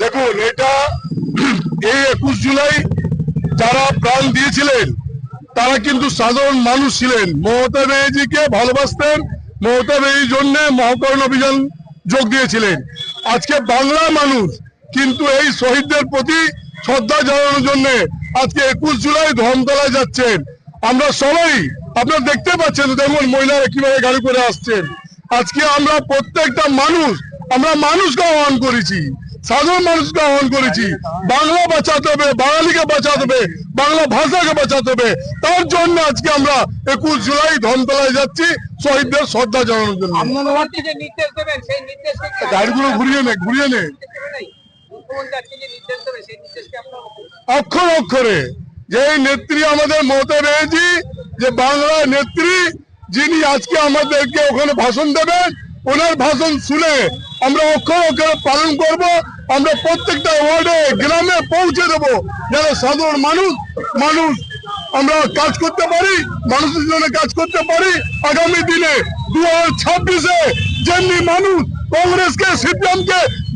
দেখুন, এটা এই একুশ জুলাই যারা প্রাণ দিয়েছিলেন, তারা কিন্তু সাধারণ মানুষ ছিলেন। মমতা ব্যানার্জিকে ভালোবাসতেন, মমতা ব্যানার্জির জন্য মহাকরণ অভিযান যোগ দিয়েছিলেন। আজকে বাংলা মানুষ কিন্তু এই শহীদদের প্রতি শ্রদ্ধা জানানোর জন্য আজকে একুশ জুলাই ধর্মতলায় যাচ্ছেন। আমরা সবাই আপনারা দেখতে পাচ্ছেন তো দেখুন মহিলারা কীভাবে গাড়ি করে আসছেন। আজকে আমরা প্রত্যেকটা মানুষ আমরা মানুষকে আহ্বান করেছি সাধারণ মানুষকে আহ্বান করেছি বাংলা বাঁচাতে হবে বাঙালিকে বাঁচাতে হবে বাংলা ভাষাকে বাঁচাতে হবে। তার জন্য আজকে আমরা একুশ জুলাই ধনতলায় যাচ্ছি শহীদদের শ্রদ্ধা জানানোর জন্য। গাড়িগুলো ঘুরিয়ে নে ঘুরিয়ে নে। অক্ষর অক্ষরে, যে নেত্রী আমাদের মমতা ব্যানার্জি, যে বাংলা নেত্রী, যিনি আজকে আমাদেরকে ওখানে ভাষণ দেবেন, ওনার ভাষণ শুনে আমরা অক্ষর অক্ষরে পালন করব, আমরা প্রত্যেকটা ওয়ার্ডে, গ্রামে পৌঁছে দেব, যেন সাধারণ মানুষ মানুষ আমরা কাজ করতে পারি, মানুষের জন্য কাজ করতে পারি। আগামী দিনে দু হাজার ছাব্বিশে যেমনি মানুষ কংগ্রেসকে, সিপিএমকে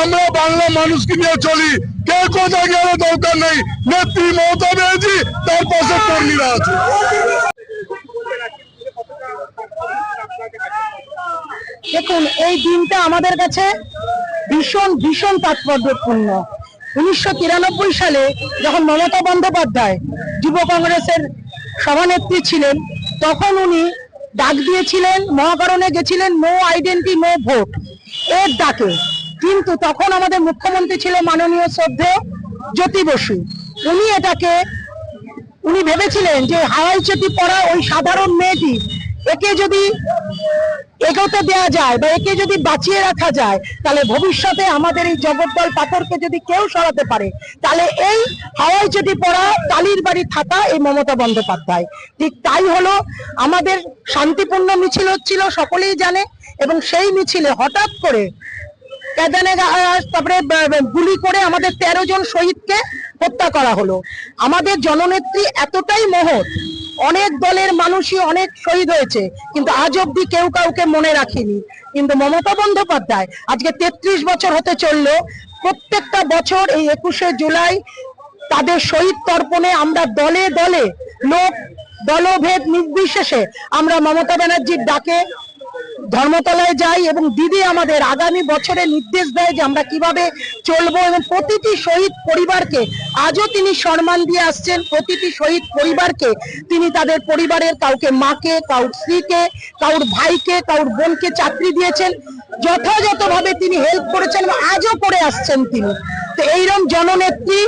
আমরা বাংলা মানুষকে নিয়ে চলি। কে কোথায় গেলে দরকার নেই। নেত্রী মমতা ব্যানার্জি, তার পাশে কর্মীরা আছে। দেখুন, এই দিনটা আমাদের কাছে ভীষণ ভীষণ তাৎপর্যপূর্ণ। উনিশশো তিরানব্বই সালে যখন মমতা বন্দ্যোপাধ্যায় যুব কংগ্রেসের সভানেত্রী ছিলেন, তখন উনি ডাক দিয়েছিলেন, মহাকরণে গেছিলেন নো আইডেন্টি নো ভোট এর ডাকে। কিন্তু তখন আমাদের মুখ্যমন্ত্রী ছিল মাননীয় শ্রদ্ধেয় জ্যোতি বসু। উনি এটাকে, উনি ভেবেছিলেন যে হাওয়াই চটি পরা ওই সাধারণ মেয়েটি, একে যদি এগোতে দেওয়া যায় বা একে যদি বাঁচিয়ে রাখা যায়, তাহলে ভবিষ্যতে আমাদের এই জগদ্দল পাথরকে যদি কেউ সরাতে পারে, তাহলে এই হাওয়াই চটি পরা টালির বাড়ি থাকা এই মমতা বন্দ্যোপাধ্যায়। ঠিক তাই হলো আমাদের শান্তিপূর্ণ মিছিল হচ্ছিল, সকলেই জানে, এবং সেই মিছিলে হঠাৎ করে তারপরে গুলি করে আমাদের তেরো জন শহীদকে হত্যা করা হলো। আমাদের জননেত্রী এতটাই মহৎ, অনেক দলের মানুষই অনেক শহীদ হয়েছে, কিন্তু আজ অব্দি কেউ কাউকে মনে রাখিনি। কিন্তু মমতা বন্দ্যোপাধ্যায় আজকে তেত্রিশ বছর হতে চলল, প্রত্যেকটা বছর এই একুশে জুলাই তাদের শহীদ তর্পণে আমরা দলে দলে লোক, দলভেদ নির্বিশেষে আমরা মমতা ব্যানার্জির ডাকে ধর্মতলায় যাই এবং দিদি আমাদের আগামী বছরে নির্দেশ দেয় যে আমরা কীভাবে চলবো এবং প্রতিটি শহীদ পরিবারকে আজও তিনি সম্মান দিয়ে আসছেন। প্রতিটি শহীদ পরিবারকে তিনি তাদের পরিবারের কাউকে মাকে, কাউর স্ত্রীকে, কাউর ভাইকে, কাউর বোনকে চাকরি দিয়েছেন। যথাযথভাবে তিনি হেল্প করেছেন আজও করে আসছেন তিনি। তো এইরকম জননেত্রী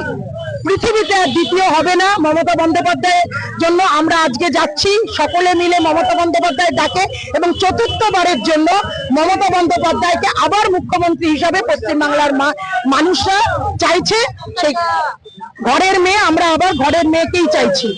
পৃথিবীতে দ্বিতীয় হবে না মমতা বন্দ্যোপাধ্যায়ের জন্য আমরা আজকে যাচ্ছি। সকলে মিলে মমতা বন্দ্যোপাধ্যায় ডাকে এবং চতুর্থবারের জন্য মমতা বন্দ্যোপাধ্যায়কে আবার মুখ্যমন্ত্রী হিসাবে পশ্চিমবাংলার মানুষরা চাইছে। সেই ঘরের মেয়ে, আমরা আবার ঘরের মেয়েকেই চাইছি।